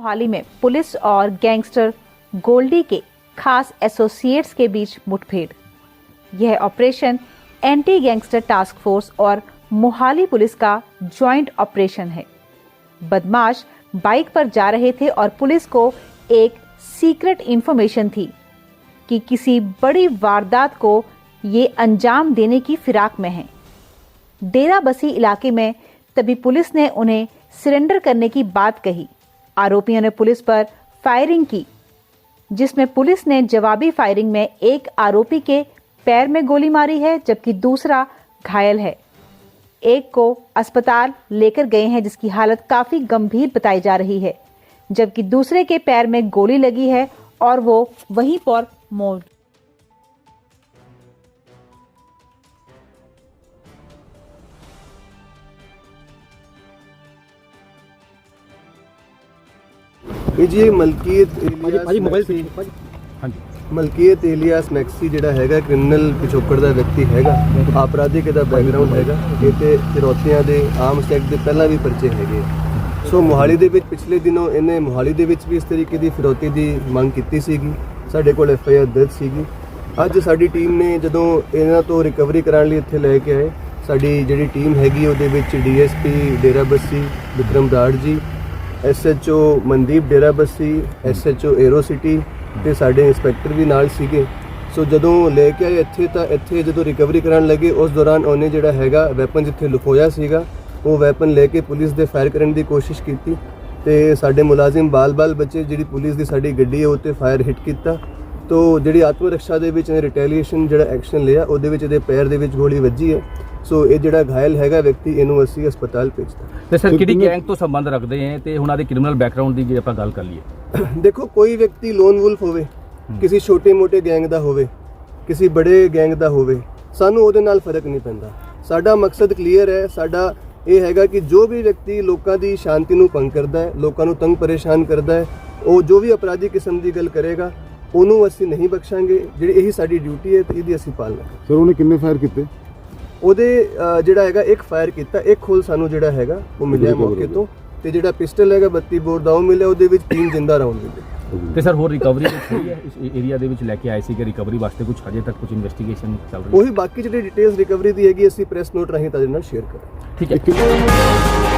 मोहाली में पुलिस और गैंगस्टर गोल्डी के खास एसोसिएट्स के बीच मुठभेड़। यह operation anti gangster task force और मोहाली पुलिस का जॉइंट ऑपरेशन है। बदमाश बाइक पर जा रहे थे और पुलिस को एक सीक्रेट इंफॉर्मेशन थी कि किसी बड़ी वारदात को ये अंजाम देने की फिराक में हैं। डेरा बसी इलाके में तभी पुलिस ने उन्हें सरेंडर करने की बात कही। आरोपियों ने पुलिस पर फायरिंग की, जिसमें पुलिस ने जवाबी फायरिंग में एक आरोपी के पैर में गोली मारी है, जबकि दूसरा घायल है। एक को अस्पताल लेकर गए हैं, जिसकी हालत काफ़ी गंभीर बताई जा रही है, जबकि दूसरे के पैर में गोली लगी है और वो वहीं पर मौत ਇਹ ਜੀ ਇਹ ਮਲਕੀਅਤ ਭਾਜੀ ਮੋਬਾਈਲ ਭਾਜੀ ਹਾਂਜੀ। ਮਲਕੀਅਤ ਏਲੀਆਸ ਮੈਕਸੀ ਜਿਹੜਾ ਹੈਗਾ ਕ੍ਰਿਮੀਨਲ ਪਿਛੋਕੜ ਦਾ ਵਿਅਕਤੀ ਹੈਗਾ ਆਪਰਾਧਿਕ ਦਾ ਬੈਕਗ੍ਰਾਉਂਡ ਹੈਗਾ ਇਹ ਤੇ ਫਿਰੌਤੀਆਂ ਦੇ ਆਮ ਐਕਟ ਦੇ ਪਹਿਲਾਂ ਵੀ ਪਰਚੇ ਹੈਗੇ ਸੋ ਮੋਹਾਲੀ ਦੇ ਵਿੱਚ ਪਿਛਲੇ ਦਿਨੋਂ ਇਹਨੇ ਮੋਹਾਲੀ ਦੇ ਵਿੱਚ ਵੀ ਇਸ ਤਰੀਕੇ ਦੀ ਫਿਰੌਤੀ ਦੀ ਮੰਗ ਕੀਤੀ ਸੀਗੀ। ਸਾਡੇ ਕੋਲ ਐਫ ਆਈ ਆਰ ਦਰਜ ਸੀਗੀ। ਅੱਜ ਸਾਡੀ ਟੀਮ ਨੇ ਜਦੋਂ ਇਹਨਾਂ ਤੋਂ ਰਿਕਵਰੀ ਕਰਾਉਣ ਲਈ ਇੱਥੇ ਲੈ ਕੇ ਆਏ ਸਾਡੀ ਜਿਹੜੀ ਟੀਮ ਹੈਗੀ ਉਹਦੇ ਵਿੱਚ ਡੀਐਸਪੀ ਡੇਰਾ Bassi Vikram Rarh ji SHO Mandeep Dera Bassi SHO aero city ਤੇ ਸਾਡੇ ਇੰਸਪੈਕਟਰ ਵੀ ਨਾਲ ਸੀਗੇ। ਸੋ ਜਦੋਂ ਲੈ ਕੇ ਆਏ ਇੱਥੇ ਤਾਂ ਇੱਥੇ ਜਦੋਂ ਰਿਕਵਰੀ ਕਰਨ ਲੱਗੇ, ਉਸ ਦੌਰਾਨ ਉਹਨੇ ਜਿਹੜਾ ਹੈਗਾ ਵੈਪਨ ਜਿੱਥੇ ਲੁਕੋਇਆ ਸੀਗਾ, ਉਹ ਵੈਪਨ ਲੈ ਕੇ ਪੁਲਿਸ ਦੇ ਫਾਇਰ ਕਰਨ ਦੀ ਕੋਸ਼ਿਸ਼ ਕੀਤੀ ਤੇ ਸਾਡੇ ਮੁਲਾਜ਼ਮ ਬਾਲ-ਬਾਲ ਬੱਚੇ ਜਿਹੜੀ ਪੁਲਿਸ ਦੀ ਸਾਡੀ ਗੱਡੀ ਹੈ, ਉਹ ਤੇ ਫਾਇਰ ਹਿੱਟ ਕੀਤਾ। ਤੋ ਜਿਹੜੀ ਆਤਮ ਰੱਖਿਆ ਦੇ ਵਿੱਚ ਇਹਨੇ ਰਿਟੈਲੀਏਸ਼ਨ ਜਿਹੜਾ ਐਕਸ਼ਨ ਲਿਆ, ਉਹਦੇ ਵਿੱਚ ਇਹਦੇ ਪੈਰ ਦੇ ਵਿੱਚ ਗੋਲੀ ਵੱਜੀ ਹੈ। ਸੋ ਇਹ ਜਿਹੜਾ ਘਾਇਲ ਹੈਗਾ ਵਿਅਕਤੀ ਇਹਨੂੰ ਅਸੀਂ ਹਸਪਤਾਲ ਭੇਜਤਾ। ਤੇ ਸਰ ਕਿਹੜੀ ਗੈਂਗ ਤੋਂ ਸੰਬੰਧ ਰੱਖਦੇ ਹੈ ਤੇ ਉਹਨਾਂ ਦੇ ਕ੍ਰਿਮੀਨਲ ਬੈਕਗ੍ਰਾਉਂਡ ਦੀ ਜੇ ਆਪਾਂ ਗੱਲ ਕਰ ਲਈਏ? ਦੇਖੋ ਕੋਈ ਵਿਅਕਤੀ ਲੋਨ ਵੁਲਫ ਹੋਵੇ ਕਿਸੇ ਛੋਟੇ-ਮੋਟੇ ਗੈਂਗ ਦਾ ਹੋਵੇ ਕਿਸੇ ਬੜੇ ਗੈਂਗ ਦਾ ਹੋਵੇ ਸਾਨੂੰ ਉਹਦੇ ਨਾਲ ਫ਼ਰਕ ਨਹੀਂ ਪੈਂਦਾ। ਸਾਡਾ ਮਕਸਦ ਕਲੀਅਰ ਹੈ ਸਾਡਾ ਇਹ ਹੈਗਾ ਕਿ ਜੋ ਵੀ ਵਿਅਕਤੀ ਲੋਕਾਂ ਦੀ ਸ਼ਾਂਤੀ ਨੂੰ ਭੰਗ ਕਰਦਾ ਹੈ ਲੋਕਾਂ ਨੂੰ ਤੰਗ ਪਰੇਸ਼ਾਨ ਕਰਦਾ ਹੈ ਉਹ ਜੋ ਵੀ ਅਪਰਾਧੀ ਕਿਸਮ ਦੀ ਗੱਲ ਕਰੇਗਾ ਉਹਨੂੰ ਅਸੀਂ ਨਹੀਂ ਬਖਸ਼ਾਂਗੇ। ਜਿਹੜੀ ਇਹੀ ਸਾਡੀ ਡਿਊਟੀ ਹੈ ਤੇ ਇਹਦੀ ਅਸੀਂ ਪਾਲਣਾ। ਸਰ ਉਹਨੇ ਕਿੰਨੇ ਫਾਇਰ ਕੀਤੇ? ਉਹਦੇ ਜਿਹੜਾ ਹੈਗਾ ਇੱਕ ਫਾਇਰ ਕੀਤਾ ਇੱਕ ਖੋਲ ਸਾਨੂੰ ਜਿਹੜਾ ਹੈਗਾ ਉਹ ਮਿਲਿਆ ਮੌਕੇ। ਤੋਂ। ਤੇ ਜਿਹੜਾ ਪਿਸਟਲ ਹੈਗਾ 32 ਬੋਰ ਦਾ ਉਹ ਮਿਲਿਆ ਉਹਦੇ ਵਿੱਚ ਤਿੰਨ ਜਿੰਦਾ ਰਾਉਂਡ ਮਿਲੇ। ਤੇ ਸਰ ਹੋਰ ਰਿਕਵਰੀ ਕੁਝ ਹੋਈ ਹੈ? ਇਸ ਏਰੀਆ ਦੇ ਵਿੱਚ ਲੈ ਕੇ ਆਏ ਸੀ ਕਿ ਰਿਕਵਰੀ ਵਾਸਤੇ ਕੁਝ ਹਜੇ ਤੱਕ ਕੁਝ ਇਨਵੈਸਟੀਗੇਸ਼ਨ ਚੱਲ ਰਹੀ ਹੈ? ਉਹੀ ਬਾਕੀ ਜਿਹੜੀ ਡਿਟੇਲਸ ਰਿਕਵਰੀ ਦੀ ਹੈਗੀ ਅਸੀਂ ਪ੍ਰੈਸ ਨੋਟ ਰਾਹੀਂ ਤੁਹਾਡੇ ਨਾਲ ਸ਼ੇਅਰ ਕਰਾਂਗੇ। ਠੀਕ ਹੈ।